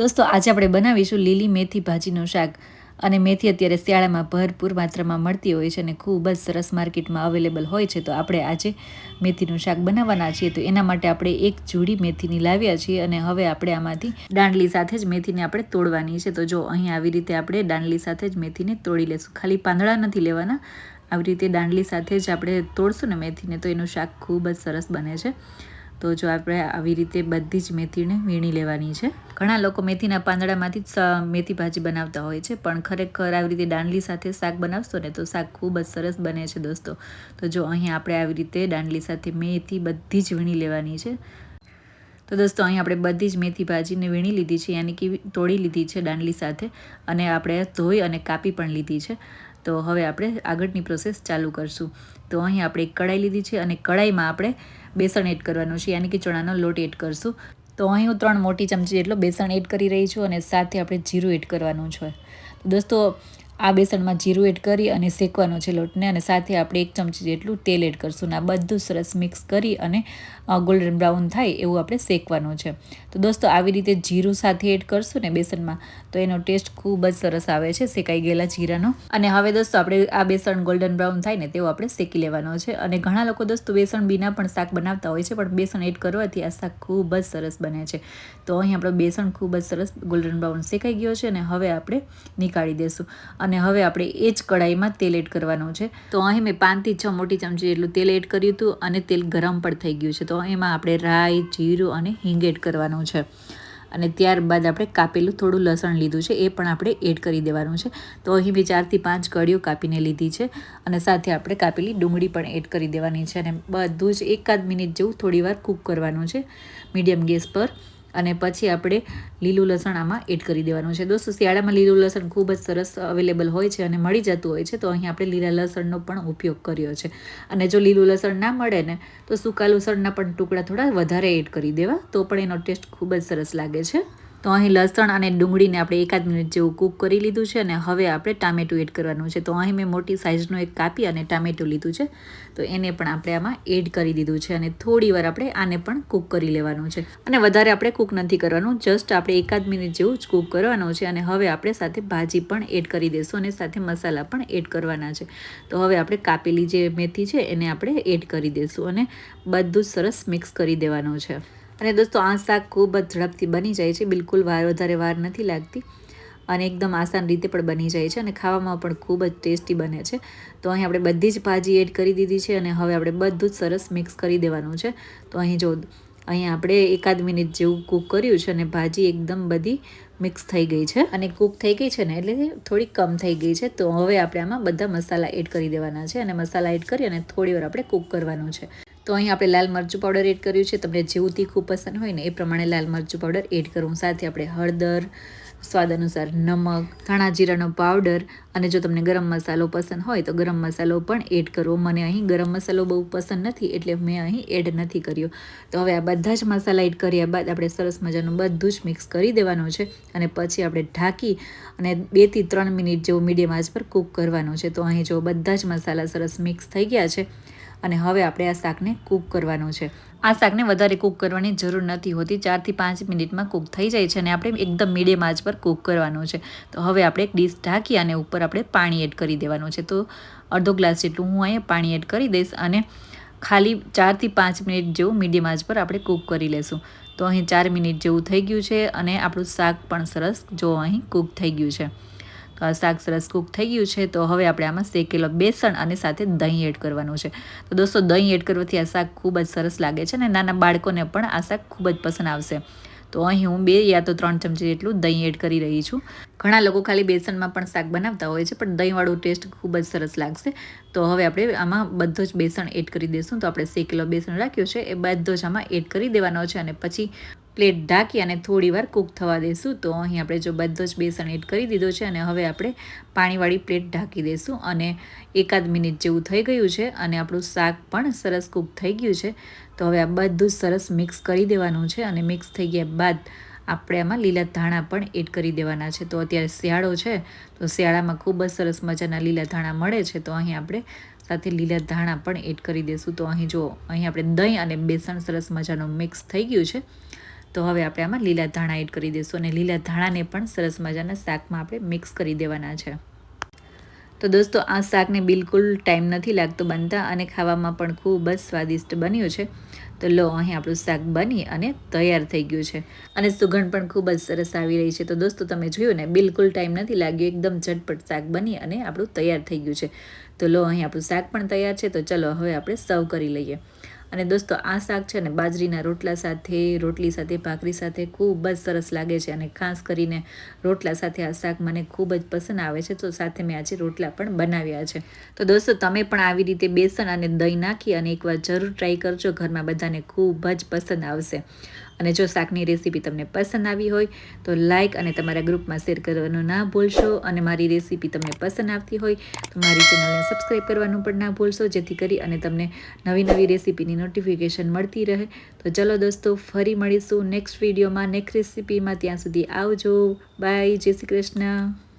દોસ્તો, આજે આપણે બનાવીશું લીલી મેથી ભાજીનું શાક. અને મેથી અત્યારે શિયાળામાં ભરપૂર માત્રામાં મળતી હોય છે અને ખૂબ જ સરસ માર્કેટમાં અવેલેબલ હોય છે. તો આપણે આજે મેથીનું શાક બનાવવાના છીએ. તો એના માટે આપણે એક જોડી મેથીની લાવ્યા છીએ અને હવે આપણે આમાંથી દાંડલી સાથે જ મેથીને આપણે તોડવાની છે. તો જો અહીં આવી રીતે આપણે દાંડલી સાથે જ મેથીને તોડી લેશું. ખાલી પાંદડા નથી લેવાના. આવી રીતે દાંડલી સાથે જ આપણે તોડશું ને મેથીને, તો એનું શાક ખૂબ જ સરસ બને છે. તો જો આપણે આવી રીતે બધી જ મેથીને વીણી લેવાની છે. ઘણા લોકો મેથીના પાંદડામાંથી જ મેથી ભાજી બનાવતા હોય છે, પણ ખરેખર આવી રીતે દાંડલી સાથે શાક બનાવશો ને તો શાક ખૂબ જ સરસ બને છે દોસ્તો. તો જો અહીં આપણે આવી રીતે દાંડલી સાથે મેથી બધી જ વીણી લેવાની છે. તો દોસ્તો અહીં આપણે બધી જ મેથી ભાજીને વીણી લીધી છે, યાની કે તોડી લીધી છે દાંડલી સાથે અને આપણે ધોઈ અને કાપી પણ લીધી છે. તો હવે આપણે આગળની પ્રોસેસ ચાલુ કરશું. તો અહીં આપણે એક કઢાઈ લીધી છે અને કઢાઈમાં આપણે બેસણ એડ કરવાનું છે, યાની કે ચણાનો લોટ એડ કરશું. તો અહીં હું ત્રણ મોટી ચમચી જેટલો બેસણ એડ કરી રહી છું અને સાથે આપણે જીરું એડ કરવાનું છે. દોસ્તો આ બેસણમાં જીરું એડ કરી અને શેકવાનો છે લોટને અને સાથે આપણે એક ચમચી જેટલું તેલ એડ કરશું આ બધું સરસ મિક્સ કરી અને ગોલ્ડન બ્રાઉન થાય એવું આપણે શેકવાનું છે. તો દોસ્તો, આવી રીતે જીરું સાથે એડ કરશું ને બેસનમાં તો એનો ટેસ્ટ ખૂબ જ સરસ આવે છે, શેકાઈ ગયેલા જીરાનો. અને હવે દોસ્તો, આપણે આ બેસણ ગોલ્ડન બ્રાઉન થાય ને તેવું આપણે શેકી લેવાનો છે. અને ઘણા લોકો દોસ્તો બેસણ બીના પણ શાક બનાવતા હોય છે, પણ બેસણ એડ કરવાથી આ શાક ખૂબ જ સરસ બને છે. તો અહીં આપણો બેસણ ખૂબ જ સરસ ગોલ્ડન બ્રાઉન શેકાઈ ગયો છે અને હવે આપણે નીકાળી દઈશું અને હવે આપણે એ જ કઢાઈમાં તેલ એડ કરવાનું છે. તો અહીં મેં પાંચથી છ મોટી ચમચી એટલું તેલ એડ કર્યું હતું અને તેલ ગરમ પણ થઈ ગયું છે. તો એમાં આપણે રાઈ, જીરું અને હિંગ એડ કરવાનું છે. અને ત્યારબાદ આપણે કાપેલું થોડું લસણ લીધું છે. એ પણ આપણે એડ કરી દેવાનું છે. તો અહીં મેં ચારથી પાંચ કળીઓ કાપીને લીધી છે અને સાથે આપણે કાપેલી ડુંગળી પણ એડ કરી દેવાની છે. અને બધું જ એકાદ મિનિટ જેવું થોડીવાર કૂક કરવાનું છે. મીડિયમ ગેસ પર. અને પછી આપણે લીલું લસણ આમાં એડ કરી દેવાનું છે. દોસ્તો, શિયાળામાં લીલું લસણ ખૂબ જ સરસ અવેલેબલ હોય છે અને મળી જતું હોય છે, તો અહીં આપણે લીલા લસણનો પણ ઉપયોગ કર્યો છે. અને જો લીલું લસણ ના મળે ને, તો સૂકા લસણના પણ ટુકડા થોડા વધારે એડ કરી દેવા, તો પણ એનો ટેસ્ટ ખૂબ જ સરસ લાગે છે. તો અહીં લસણ અને ડુંગળીને આપણે એકાદ મિનિટ જેવું કૂક કરી લીધું છે અને હવે આપણે ટામેટું એડ કરવાનું છે. તો અહીં મેં મોટી સાઇઝનું એક કાપી અને ટામેટું લીધું છે. તો એને પણ આપણે આમાં એડ કરી દીધું છે અને થોડી વાર આપણે આને પણ કૂક કરી લેવાનું છે. અને વધારે આપણે કૂક નથી કરવાનું જસ્ટ આપણે એકાદ મિનિટ જેવું જ કૂક કરવાનું છે અને હવે આપણે સાથે ભાજી પણ એડ કરી દઈશું અને સાથે મસાલા પણ એડ કરવાના છે. તો હવે આપણે કાપેલી જે મેથી છે એને આપણે એડ કરી દઈશું અને બધું સરસ મિક્સ કરી દેવાનું છે. અને દોસ્તો, આ શાક ખૂબ જ ઝડપથી બની જાય છે. બિલકુલ વાર વધારે વાર નથી લાગતી અને એકદમ આસાન રીતે પણ બની જાય છે અને ખાવામાં પણ ખૂબ જ ટેસ્ટી બને છે. તો અહીં આપણે બધી જ ભાજી એડ કરી દીધી છે અને હવે આપણે બધું જ સરસ મિક્સ કરી દેવાનું છે. તો અહીં જો, અહીં આપણે એકાદ મિનિટ જેવું કૂક કર્યું છે અને ભાજી એકદમ બધી મિક્સ થઈ ગઈ છે. અને કૂક થઈ ગઈ છે ને, એટલે થોડી કમ થઈ ગઈ છે. તો હવે આપણે આમાં બધા મસાલા એડ કરી દેવાના છે અને મસાલા એડ કરી અને થોડી વાર આપણે કૂક કરવાનું છે. તો અહીં આપણે લાલ મરચું પાવડર એડ કર્યું છે. તમને જેવું તીખું પસંદ હોય ને એ પ્રમાણે લાલ મરચું પાવડર એડ કરવું. સાથે આપણે હળદર, સ્વાદ અનુસાર નમક, ધાણા જીરાનો પાવડર અને જો તમને ગરમ મસાલો પસંદ હોય તો ગરમ મસાલો પણ એડ કરવો. મને અહીં ગરમ મસાલો બહુ પસંદ નથી એટલે મેં અહીં એડ નથી કર્યો. તો હવે આ બધા જ મસાલા એડ કર્યા બાદ આપણે સરસ મજાનું બધું જ મિક્સ કરી દેવાનું છે અને પછી આપણે ઢાંકી અને બેથી ત્રણ મિનિટ જેવું મીડિયમ આંચ પર કૂક કરવાનું છે. તો અહીં જો બધા જ મસાલા સરસ મિક્સ થઈ ગયા છે અને હવે આપણે આ શાકને કૂક કરવાનું છે. આ શાકને વધારે કૂક કરવાની જરૂર નથી હોતી. ચારથી પાંચ મિનિટમાં કૂક થઈ જાય છે અને આપણે એકદમ મીડિયમ આંચ પર કૂક કરવાનું છે. તો હવે આપણે એક ડીશ ઢાંકી અને ઉપર આપણે પાણી એડ કરી દેવાનું છે. તો અડધો ગ્લાસ જેટલું હું અહીંયા પાણી એડ કરી દઈશ અને ખાલી ચારથી પાંચ મિનિટ જેવું મીડિયમ આંચ પર આપણે કૂક કરી લેશું. તો અહીં ચાર મિનિટ જેવું થઈ ગયું છે અને આપણું શાક પણ સરસ જો અહીં કૂક થઈ ગયું છે. શાક સરસ કૂક થઈ ગયું છે, તો હવે આપણે આમાં શેકેલો બેસણ અને સાથે દહીં એડ કરવાનું છે. તો દોસ્તો, દહીં એડ કરવાથી આ શાક ખૂબ જ સરસ લાગે છે અને નાના બાળકોને પણ આ શાક ખૂબ જ પસંદ આવશે. તો અહીં હું બે યા તો ત્રણ ચમચી જેટલું દહીં એડ કરી રહી છું. ઘણા લોકો ખાલી બેસનમાં પણ શાક બનાવતા હોય છે, પણ દહીંવાળું ટેસ્ટ ખૂબ જ સરસ લાગશે. તો હવે આપણે આમાં બધો જ બેસણ એડ કરી દઈશું તો આપણે શેકેલો બેસણ રાખ્યો છે, એ બધો જ આમાં એડ કરી દેવાનો છે અને પછી પ્લેટ ઢાંકી અને થોડી વાર કૂક થવા દઈશું તો અહીં આપણે જો બધો જ બેસણ એડ કરી દીધો છે અને હવે આપણે પાણીવાળી પ્લેટ ઢાંકી દઈશું અને એકાદ મિનિટ જેવું થઈ ગયું છે અને આપણું શાક પણ સરસ કૂક થઈ ગયું છે. તો હવે આ બધું સરસ મિક્સ કરી દેવાનું છે અને મિક્સ થઈ ગયા બાદ આપણે આમાં લીલા ધાણા પણ એડ કરી દેવાના છે. તો અત્યારે શિયાળો છે, તો શિયાળામાં ખૂબ જ સરસ મજાના લીલા ધાણા મળે છે. તો અહીં આપણે સાથે લીલા ધાણા પણ એડ કરી દઈશું તો અહીં જો, અહીં આપણે દહીં અને બેસણ સરસ મજાનું મિક્સ થઈ ગયું છે. તો હવે આપણે આમાં લીલા ધાણા એડ કરી દઈશું અને લીલા ધાણાને પણ સરસ મજાના શાકમાં આપણે મિક્સ કરી દેવાના છે. તો દોસ્તો, આ શાકને બિલકુલ ટાઈમ નથી લાગતો બનતા અને ખાવામાં પણ ખૂબ જ સ્વાદિષ્ટ બન્યું છે. તો લો, અહીં આપણું શાક બની અને તૈયાર થઈ ગયું છે. અને સુગંધ પણ ખૂબ જ સરસ આવી રહી છે. તો દોસ્તો, તમે જોયું ને, બિલકુલ ટાઈમ નથી લાગ્યો. એકદમ ઝટપટ શાક બની અને આપણું તૈયાર થઈ ગયું છે. તો લો, અહીં આપણું શાક પણ તૈયાર છે. તો ચલો, હવે આપણે સર્વ કરી લઈએ. અને દોસ્તો, આ શાક છે ને બાજરીના રોટલા સાથે, રોટલી સાથે, ભાખરી સાથે ખૂબ જ સરસ લાગે છે અને ખાસ કરીને રોટલા સાથે આ શાક મને ખૂબ જ પસંદ આવે છે. તો સાથે મેં આજે રોટલા પણ બનાવ્યા છે. તો દોસ્તો, તમે પણ આવી રીતે બેસન અને દહીં નાખી અને એકવાર જરૂર ટ્રાય કરજો. ઘરમાં બધાને ખૂબ જ પસંદ આવશે. અને જો શાકની રેસીપી તમને પસંદ આવી હોય, તો લાઇક અને તમારા ગ્રુપમાં શેર કરવાનું ના ભૂલશો. અને મારી રેસીપી તમને પસંદ આવતી હોય, તો મારી ચેનલને સબસ્ક્રાઈબ કરવાનું પણ ના ભૂલશો, જેથી કરી અને તમને નવી નવી રેસીપીની નોટિફિકેશન મળતી રહે. તો ચલો દોસ્તો, ફરી મળીશું નેક્સ્ટ વિડીયોમાં નેક્સ્ટ રેસીપીમાં ત્યાં સુધી આવજો. બાય જય શ્રી કૃષ્ણ.